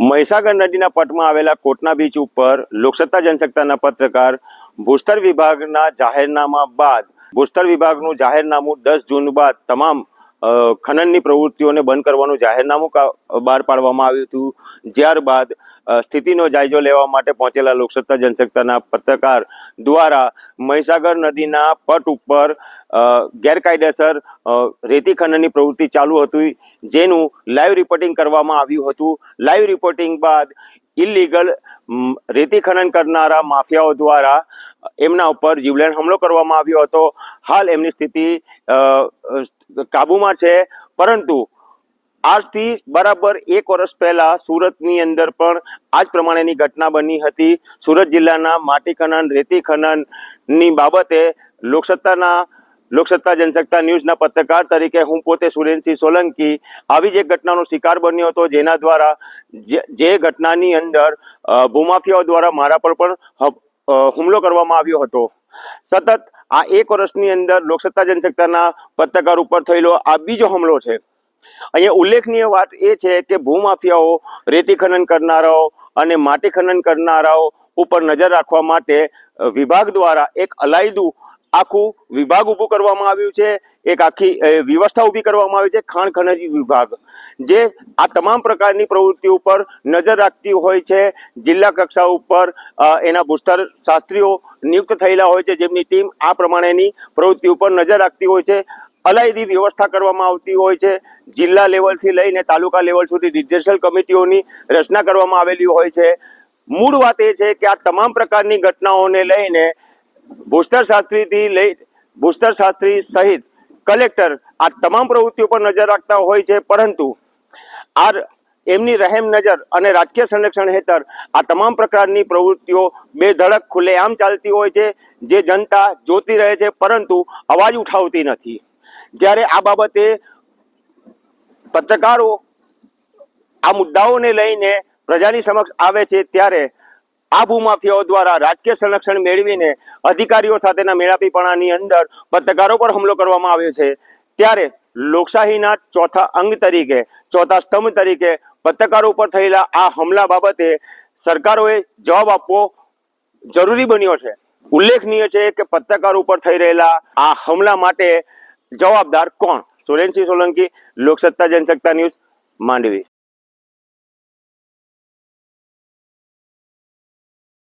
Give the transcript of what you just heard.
મહીસાગર નદીના પટમાં આવેલા કોટના બીચ ઉપર લોકસત્તા જનસત્તાના પત્રકાર ભૂસ્તર વિભાગના જાહેરનામા બાદ, ભૂસ્તર વિભાગનું જાહેરનામું દસ જૂન બાદ તમામ ખનનની પ્રવૃત્તિઓને બંધ કરવાનું જાહેરનામું બહાર પાડવામાં આવ્યું હતું. ત્યારબાદ સ્થિતિનો જાયજો લેવા માટે પહોંચેલા લોકસત્તા જનસત્તાના પત્રકાર દ્વારા મહીસાગર નદીના પટ ઉપર ગેરકાયદેસર રેતી ખનનની પ્રવૃત્તિ ચાલુ હતી. જેનું લાઈવ રિપોર્ટિંગ કરવામાં આવ્યું હતું. લાઈવ રિપોર્ટિંગ બાદ ઇલીગલ રેતી ખનન કરનારા માફિયાઓ દ્વારા એમના ઉપર જીવલેણ હુમલો કરવામાં આવ્યો હતો. હાલ એમની સ્થિતિ કાબુમાં છે. પરંતુ આજથી બરાબર એક વર્ષ પહેલા સુરતની અંદર પણ આ જ પ્રમાણેની ઘટના બની હતી. સુરત જિલ્લાના માટી ખનન, રેતી ખનનની બાબતે લોકસત્તાના લોકસત્તા જનસત્તા ન્યૂઝના પત્રકાર તરીકે હું પોતે સુરેનસિંહ સોલંકી આવી જ એક ઘટનાનો શિકાર બન્યો હતો જેના દ્વારા જે ઘટનાની અંદર ભૂમાફિયાઓ દ્વારા મારા પર પણ હુમલો કરવામાં આવ્યો હતો. સતત આ એક વર્ષની અંદર લોકસત્તા જનસત્તાના પત્રકાર ઉપર થયેલો આ બીજો હુમલો છે. અહીંયા ઉલ્લેખનીય વાત એ છે કે ભૂમાફિયાઓ રેતી ખનન કરનારાઓ અને માટી ખનન કરનારાઓ ઉપર નજર રાખવા માટે વિભાગ દ્વારા એક અલાયદું આખું વિભાગ ઊભું કરવામાં આવ્યું છે. એક આખી વ્યવસ્થા ઊભી કરવામાં આવી છે, ખાણ ખનન વિભાગ. જે આ તમામ પ્રકારની પ્રવૃત્તિ ઉપર નજર રાખતી હોય છે, જિલ્લા કક્ષા ઉપર એના ભૂસ્તર શાસ્ત્રીઓ નિયુક્ત થયેલા હોય છે, જેમની ટીમ આ પ્રમાણેની પ્રવૃત્તિ ઉપર નજર રાખતી હોય છે. અલાયદી વ્યવસ્થા કરવામાં આવતી હોય છે. જિલ્લા લેવલથી લઈને તાલુકા લેવલ સુધી ડિજિટલ કમિટીઓની રચના કરવામાં આવેલી હોય છે. મૂળ વાત એ છે કે આ તમામ પ્રકારની ઘટનાઓને લઈને ભૂસ્તર શાસ્ત્રીથી લઈ ભૂસ્તર શાસ્ત્રી સહિત કલેક્ટર આ તમામ પ્રવૃત્તિઓ પર નજર રાખતા હોય છે. પરંતુ આ એમની રહેમ નજર અને રાજકીય સંરક્ષણ હેઠળ આ તમામ પ્રકારની પ્રવૃત્તિઓ બેધડક ખુલ્લેઆમ ચાલતી હોય છે, જે જનતા જોતી રહે છે, પરંતુ અવાજ ઉઠાવતી નથી. જ્યારે આ બાબતે પત્રકારો આ મુદ્દાઓને લઈને પ્રજાની સમક્ષ આવે છે, ત્યારે આ ભૂમાફિયાઓ દ્વારા રાજકીય સંરક્ષણ મેળવીને અધિકારીઓ સાથેના મેળાપીપણાની અંદર પત્રકારો પર હુમલો કરવામાં આવ્યો છે. ત્યારે લોકશાહીના ચોથા અંગ તરીકે, ચોથા સ્તંભ તરીકે પત્રકારો ઉપર થયેલા આ હુમલા બાબતે સરકારોએ જવાબ આપવો જરૂરી બન્યો છે. ઉલ્લેખનીય છે કે પત્રકારો ઉપર થઈ રહેલા આ હુમલા માટે જવાબદાર કોણ? સુરેનસિંહ સોલંકી, લોકસત્તા જનસત્તા ન્યૂઝ માંડવી.